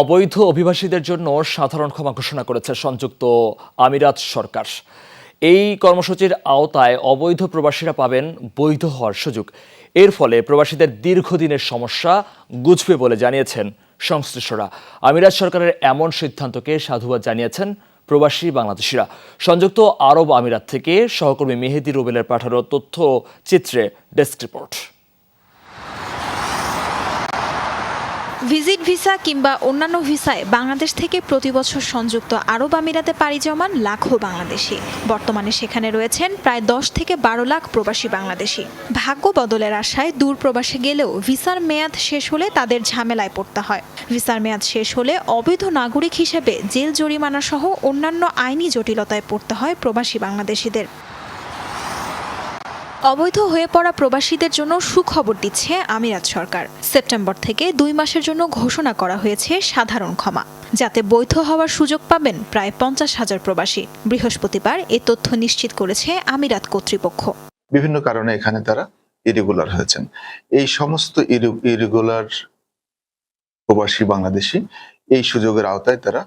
অবৈধ অভিবাসীদের জন্য সাধারণ ক্ষমা ঘোষণা করেছে সংযুক্ত আমিরাত সরকার। এই কর্মসূচির আওতায় অবৈধ প্রবাসীরা পাবেন বৈধ হওয়ার সুযোগ। এর ফলে প্রবাসীদের দীর্ঘদিনের সমস্যা গুছবে বলে জানিয়েছেন সংশ্লিষ্টরা। আমিরাত সরকারের এমন সিদ্ধান্তকে সাধুবাদ জানিয়েছেন প্রবাসী বাংলাদেশিরা। সংযুক্ত আরব আমিরাত থেকে সহকর্মী মেহেদি রুবেলের পাঠানো তথ্য চিত্রে ডেস্ক রিপোর্ট। ভিজিট ভিসা কিংবা অন্যান্য ভিসায় বাংলাদেশ থেকে প্রতি বছর সংযুক্ত আরব আমিরাতে পাড়ি জমান লাখো বাংলাদেশি। বর্তমানে সেখানে রয়েছেন প্রায় দশ থেকে বারো লাখ প্রবাসী বাংলাদেশি। ভাগ্য বদলের আশায় দূর প্রবাসে গেলেও ভিসার মেয়াদ শেষ হলে তাদের ঝামেলায় পড়তে হয়। ভিসার মেয়াদ শেষ হলে অবৈধ নাগরিক হিসেবে জেল জরিমানা সহ অন্যান্য আইনি জটিলতায় পড়তে হয় প্রবাসী বাংলাদেশিদের। অবৈধ হয়ে পড়া প্রবাসীদের জন্য সুখবর দিচ্ছে আমিরাত সরকার। সেপ্টেম্বর থেকে দুই মাসের জন্য ঘোষণা করা হয়েছে সাধারণ ক্ষমা, যাতে বৈধ হওয়ার সুযোগ পাবেন প্রায় পঞ্চাশ হাজার প্রবাসী। বৃহস্পতিবার এ তথ্য নিশ্চিত করেছে আমিরাত কর্তৃপক্ষ। বিভিন্ন কারণে এখানে তারা ইরেগুলার হয়েছেন। এই সমস্ত ইরেগুলার প্রবাসী বাংলাদেশি এই সুযোগের আওতায় তারা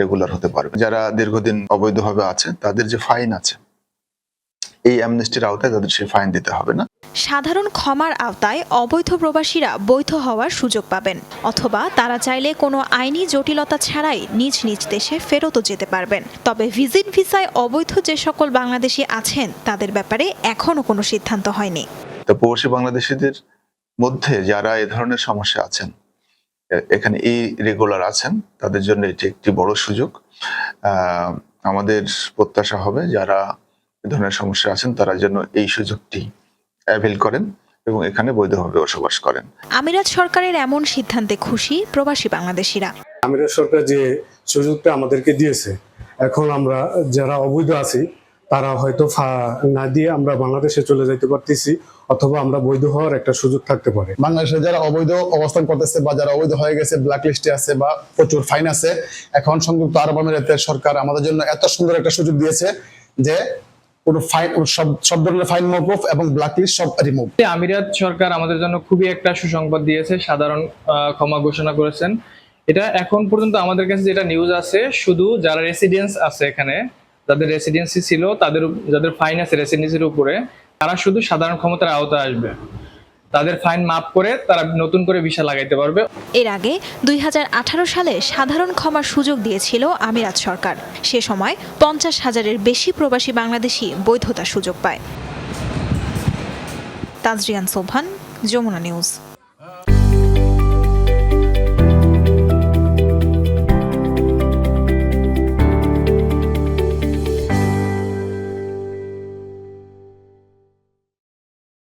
রেগুলার হতে পারবে। যারা দীর্ঘদিন অবৈধভাবে আছে, তাদের যে ফাইন আছে এই অ্যামনেস্টির আওতায় তাদের সে ফাইন দিতে হবে না। সাধারণ ক্ষমার আওতায় অবৈধ প্রবাসীরা বৈধ হওয়ার সুযোগ পাবেন অথবা তারা চাইলে কোনো আইনি জটিলতা ছাড়াই নিজ নিজ দেশে ফেরতও যেতে পারবেন। তবে ভিজিট ভিসায় অবৈধ যে সকল বাংলাদেশি আছেন তাদের ব্যাপারে এখনও কোনো সিদ্ধান্ত হয়নি। তো প্রবাসী বাংলাদেশিদের মধ্যে যারা এ ধরনের সমস্যা আছেন এখানে এই রেগুলার আছেন তাদের জন্য এটি একটি বড় সুযোগ। আমাদের প্রত্যাশা হবে যারা ধরনের সমস্যা আছেন তারা যেন এই সুযোগটি অ্যাভেল করেন এবং এখানে বৈধভাবে বসবাস করেন। আমিরাত সরকারের এমন সিদ্ধান্তে খুশি প্রবাসী বাংলাদেশিরা। আমিরাত সরকার যে সুযোগটা আমাদেরকে দিয়েছে এখন আমরা যারা অবৈধ আছি তারা হয়তো ফা- না দিয়ে আমরা বাংলাদেশে চলে যাইতে পারতেছি অথবা আমরা বৈধ হওয়ার একটা সুযোগ থাকতে পারে। বাংলাদেশে যারা অবৈধ অবস্থান করতেছে বা যারা অবৈধ হয়ে গেছে ব্ল্যাক লিস্টে আছে বা প্রচুর ফাইন আছে এখন সংযুক্ত আরব আমিরাতের সরকার আমাদের জন্য এত সুন্দর একটা সুযোগ দিয়েছে যে কোনো ফাইন সব ধরনের ফাইন মকুফ এবং ব্ল্যাকলিস্ট সব রিমুভ আমিরাত সরকার আমাদের জন্য খুবই একটা সুসংবাদ দিয়েছে, সাধারণ ক্ষমা ঘোষণা করেছেন। এটা এখন পর্যন্ত আমাদের কাছে যেটা নিউজ আছে, শুধু যারা রেসিডেন্স আছে এখানে, যাদের রেসিডেন্সি ছিল, তাদের, যাদের ফাইন আছে রেসিডেন্সির উপরে, তারা শুধু সাধারণ ক্ষমতার আওতায় আসবে। তাদের ফাইন মাফ করে তারা নতুন করে ভিসা লাগাইতে পারবে। এর আগে দুই হাজার আঠারো সালে সাধারণ ক্ষমার সুযোগ দিয়েছিল আমিরাত সরকার। সে সময় পঞ্চাশ হাজারের বেশি প্রবাসী বাংলাদেশি বৈধতা সুযোগ পায়। তাজরিয়ান সোভান যমুনা নিউজ।